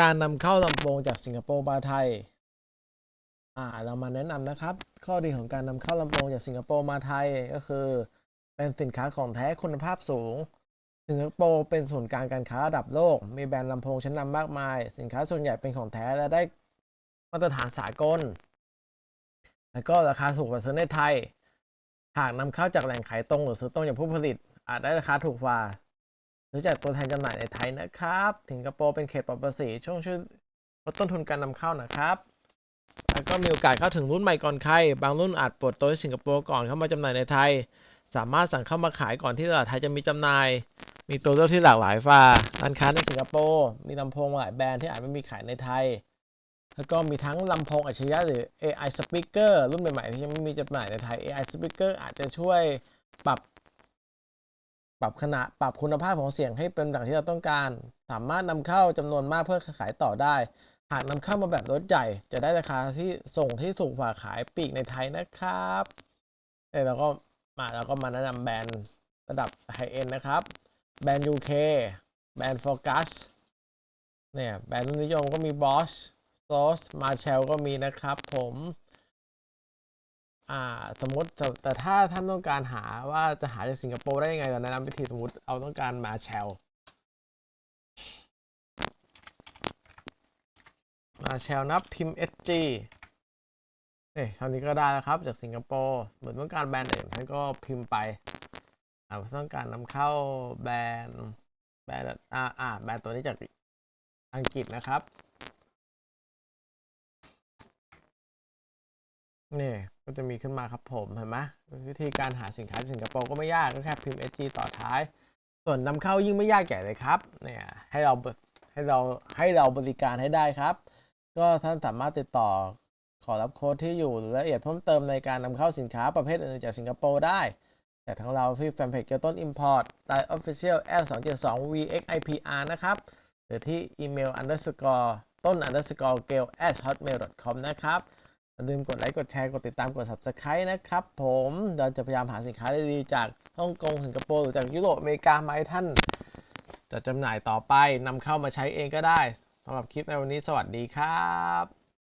การนำเข้าลำโพงจากสิงคโปร์มาไทย อ่า เรามาแนะนำนะครับ ข้อดีของการนำเข้าลำโพงจากสิงคโปร์มาไทยก็คือ เป็นสินค้าของแท้คุณภาพสูง สิงคโปร์เป็นศูนย์กลางการค้าระดับโลก มีแบรนด์ลำโพงชั้นนำมากมาย สินค้าส่วนใหญ่เป็นของแท้และได้มาตรฐานสากล แล้วก็ราคาถูกกว่าซื้อในไทย หากนำเข้าจากแหล่งขายตรงหรือซื้อตรงจากผู้ผลิต อาจได้ราคาถูกกว่า ซื้อจากตัวแทนจำหน่ายในไทยนะครับ สิงคโปร์เป็นเขตปลอดภาษีช่วงช่วยลดต้นทุนการนำเข้านะครับ แล้วก็มีโอกาสเข้าถึงรุ่นใหม่ก่อนใคร บางรุ่นอาจเปิดตัวที่สิงคโปร์ก่อนเข้ามาจำหน่ายในไทย สามารถสั่งเข้ามาขายก่อนที่ตลาดไทยจะมีจำหน่าย มีตัวเลือกที่หลากหลายฝ่าร้านค้าในสิงคโปร์ มีลำโพงหลายแบรนด์ที่อาจไม่มีขายในไทย แล้วก็มีทั้งลำโพงอัจฉริยะหรือ AI speaker รุ่นใหม่ๆที่ยังไม่มีจำหน่ายในไทย AI speaker อาจจะช่วยปรับ ปรับขนาดปรับคุณภาพของเสียงให้เป็นดังที่เราต้องการ สามารถนำเข้าจำนวนมากเพื่อขายต่อได้ หากนำเข้ามาแบบรถใหญ่ จะได้ราคาที่ส่งที่ถูกกว่าขายปีกในไทยนะครับเอ้ยเราก็มาเราก็มาแนะนำแบรนด์ระดับไฮเอ็นนะครับ แบรนด์ UK แบรนด์ Focus เนี่ย แบรนด์นิยมก็มี Bosch s o u c e Marshall ก็มีนะครับผม อ่าสมมติแต่ถ้าท่านต้องการหาว่าจะหาจากสิงคโปร์ได้ยังไงเราแนะนำวิธีสมมติเราต้องการ Marshall Marshall นับพิมพ์ SG เอ้ยคราวนี้ก็ได้แล้วครับจากสิงคโปร์เหมือนต้องการแบรนด์อื่นท่านก็พิมพ์ไปอ่าต้องการนำเข้าแบรนด์แบรนด์อ่าอ่าแบรนด์ตัวนี้จากอังกฤษนะครับ นี่ก็จะมีขึ้นมาครับผมเห็นไหมวิธีการหาสินค้าสิงคโปร์ก็ไม่ยากก็แค่พิมพ์ SG ต่อท้าย ส่วนนำเข้ายิ่งไม่ยากใหญ่เลยครับเนี่ยให้เราให้เราให้เราบริการให้ได้ครับ ก็ท่านสามารถติดต่อขอรับโค้ดที่อยู่หรือรายละเอียดเพิ่มเติมในการนำเข้าสินค้าประเภทอื่นจากสิงคโปร์ได้ แต่ทั้งเราที่แฟนเพจเกียวต้น Import ไลน์ Official L 2 7 2 VXIPR นะครับ หรือที่อีเมล underscore ต้น underscore g a l at hotmail com นะครับ อย่าลืมกดไลค์ กดแชร์ กดติดตาม กด subscribe นะครับผม เราจะพยายามหาสินค้าดีๆจากฮ่องกง สิงคโปร์ หรือจากยุโรป อเมริกามาให้ท่านจะจำหน่ายต่อไปนำเข้ามาใช้เองก็ได้สำหรับคลิปในวันนี้ สวัสดีครับ